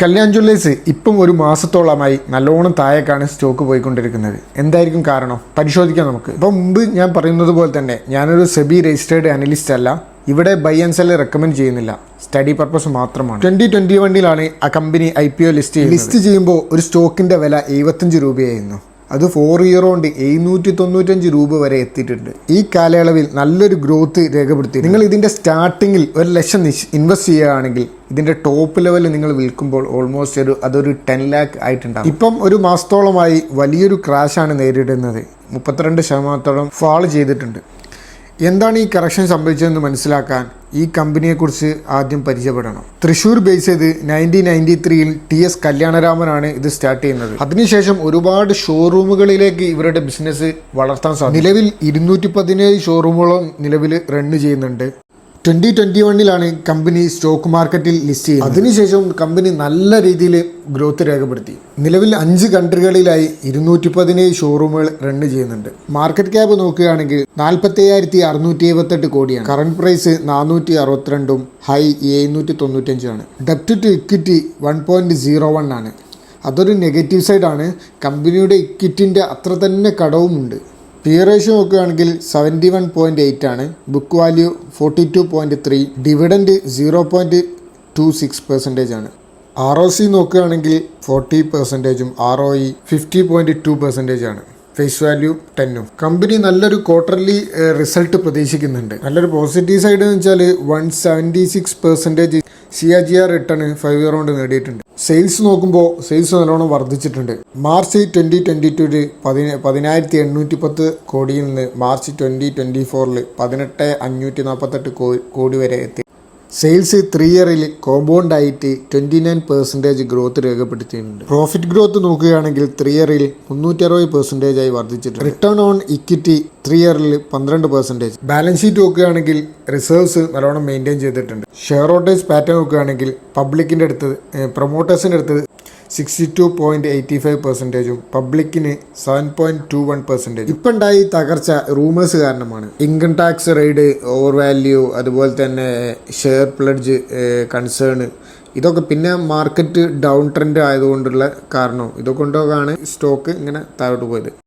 Kalyan Jewellers ഇപ്പം ഒരു മാസത്തോളമായി നല്ലോണം താഴേക്കാണ് സ്റ്റോക്ക് പോയിക്കൊണ്ടിരിക്കുന്നത്. എന്തായിരിക്കും കാരണം? പരിശോധിക്കാം നമുക്ക്. ഇപ്പം മുമ്പ് ഞാൻ പറയുന്നത് പോലെ തന്നെ ഞാനൊരു സെബി രജിസ്റ്റേർഡ് അനലിസ്റ്റ് അല്ല. ഇവിടെ ബൈ ആൻഡ് സെൽ റെക്കമെൻഡ് ചെയ്യുന്നില്ല. സ്റ്റഡി പർപ്പസ് മാത്രമാണ്. ട്വന്റി ട്വന്റി വണ്ണിലാണ് ആ company I P O list ചെയ്യുന്നത്. ലിസ്റ്റ് ചെയ്യുമ്പോൾ ഒരു സ്റ്റോക്കിന്റെ വില എഴുപത്തഞ്ച് രൂപയായിരുന്നു. അത് ഫോർ ഇയർ കൊണ്ട് എഴുന്നൂറ്റി തൊണ്ണൂറ്റഞ്ച് രൂപ വരെ എത്തിയിട്ടുണ്ട്. ഈ കാലയളവിൽ നല്ലൊരു ഗ്രോത്ത് രേഖപ്പെടുത്തി നിങ്ങൾ ഇതിന്റെ സ്റ്റാർട്ടിങ്ങിൽ ഒരു ലക്ഷം ഇൻവെസ്റ്റ് ചെയ്യുകയാണെങ്കിൽ ഇതിന്റെ ടോപ്പ് ലെവലിൽ നിങ്ങൾ വിൽക്കുമ്പോൾ ഓൾമോസ്റ്റ് ഒരു അതൊരു ടെൻ ലാക്ക് ആയിട്ടുണ്ടാകും ഇപ്പം ഒരു മാസത്തോളമായി വലിയൊരു ക്രാഷാണ് നേരിടുന്നത്. മുപ്പത്തിരണ്ട് ശതമാനത്തോളം ഫാൾ ചെയ്തിട്ടുണ്ട്. എന്താണ് ഈ കറക്ഷൻ സംഭവിച്ചതെന്ന് മനസ്സിലാക്കാൻ ഈ കമ്പനിയെക്കുറിച്ച് ആദ്യം പരിചയപ്പെടണം. തൃശ്ശൂർ ബേസ് ചെയ്ത് നയന്റീൻ നയന്റി ത്രീയിൽ ടി എസ് കല്യാണരാമനാണ് ഇത് സ്റ്റാർട്ട് ചെയ്യുന്നത്. അതിനുശേഷം ഒരുപാട് ഷോറൂമുകളിലേക്ക് ഇവരുടെ ബിസിനസ് വളർത്താൻ സാധിക്കും നിലവിൽ ഇരുന്നൂറ്റി പതിനേഴ് ഷോറൂമുകളും നിലവിൽ റൺ ചെയ്യുന്നുണ്ട്. ട്വന്റി ട്വന്റി വണ്ണിലാണ് കമ്പനി സ്റ്റോക്ക് മാർക്കറ്റിൽ ലിസ്റ്റ് ചെയ്യുന്നത്. അതിനുശേഷം കമ്പനി നല്ല രീതിയിൽ ഗ്രോത്ത് രേഖപ്പെടുത്തി. നിലവിൽ അഞ്ച് കൺട്രികളിലായി ഇരുന്നൂറ്റി പതിനേഴ് ഷോറൂമുകൾ റൺ ചെയ്യുന്നുണ്ട്. മാർക്കറ്റ് ക്യാപ് നോക്കുകയാണെങ്കിൽ നാൽപ്പത്തി അയ്യായിരത്തി അറുന്നൂറ്റി എഴുപത്തെട്ട് കോടിയാണ് കറണ്ട് പ്രൈസ് നാനൂറ്റി അറുപത്തിരണ്ടും ഹൈ എഴുന്നൂറ്റി തൊണ്ണൂറ്റഞ്ചാണ് ഡെപ്റ്റ് to equity one point zero one ആണ്. അതൊരു നെഗറ്റീവ് സൈഡാണ് കമ്പനിയുടെ ഇക്വിറ്റിന്റെ അത്ര തന്നെ കടവുമുണ്ട്. പി റേഷ്യോ നോക്കുകയാണെങ്കിൽ സെവന്റി വൺ പോയിന്റ് എയ്റ്റ് ആണ്. Book value forty two point three dividend zero point two six percentage ആണ്. ആർ ഒ സി നോക്കുകയാണെങ്കിൽ forty പെർസെന്റേജും R O E fifty point two percentage ആണ്. ഫേസ് വാല്യൂ ടെന്നും company നല്ലൊരു quarterly result പ്രതീക്ഷിക്കുന്നുണ്ട്. നല്ലൊരു positive side എന്ന് വെച്ചാൽ one seventy six percentage C R G R return five year കൊണ്ട് നേടിയിട്ടുണ്ട്. സെയിൽസ് നോക്കുമ്പോൾ സെയിൽസ് നല്ലോണം വർദ്ധിച്ചിട്ടുണ്ട്. മാർച്ച് ട്വന്റി ട്വന്റി ടുവിൽ പതിന പതിനായിരത്തി എണ്ണൂറ്റി പത്ത് കോടിയിൽ നിന്ന് മാർച്ച് ട്വന്റി ട്വന്റി ഫോറിൽ പതിനെട്ട് അഞ്ഞൂറ്റി നാൽപ്പത്തെട്ട് കോടി വരെ എത്തി. സെയിൽസ് ത്രീ ഇയറിൽ കോമ്പൗണ്ട് ആയിട്ട് ട്വന്റി നയൻ പെർസെന്റേജ് ഗ്രോത്ത് രേഖപ്പെടുത്തിയിട്ടുണ്ട്. പ്രോഫിറ്റ് ഗ്രോത്ത് നോക്കുകയാണെങ്കിൽ ത്രീ ഇയറിൽ മുന്നൂറ്റി അറുപത് പെർസെന്റേജ് ആയി വർദ്ധിച്ചിട്ടുണ്ട്. റിട്ടേൺ ഓൺ ഇക്വിറ്റി ത്രീ ഇയറിൽ പന്ത്രണ്ട് പെർസെന്റേജ് ബാലൻസ് ഷീറ്റ് നോക്കുകയാണെങ്കിൽ റിസർവ്സ് നല്ലോണം മെയിന്റെയിൻ ചെയ്തിട്ടുണ്ട്. ഷെയർ ഹോൾഡേഴ്സ് പാറ്റേൺ നോക്കുകയാണെങ്കിൽ പബ്ലിക്കിന്റെ അടുത്ത് പ്രൊമോട്ടേഴ്സിന്റെ അടുത്ത് sixty two point eighty five പെർസെന്റേജും പബ്ലിക്കിന് seven point two one percentage ഇപ്പം ഉണ്ടായി തകർച്ച റൂമേഴ്സ് കാരണമാണ്. Income tax raid over value അതുപോലെ തന്നെ ഷെയർ പ്ലഡ്ജ് കൺസേൺ ഇതൊക്കെ പിന്നെ മാർക്കറ്റ് ഡൗൺ ട്രെൻഡ് ആയതുകൊണ്ടുള്ള കാരണം. ഇതൊക്കെ കൊണ്ടൊക്കെയാണ് സ്റ്റോക്ക് ഇങ്ങനെ താഴോട്ട് പോയത്.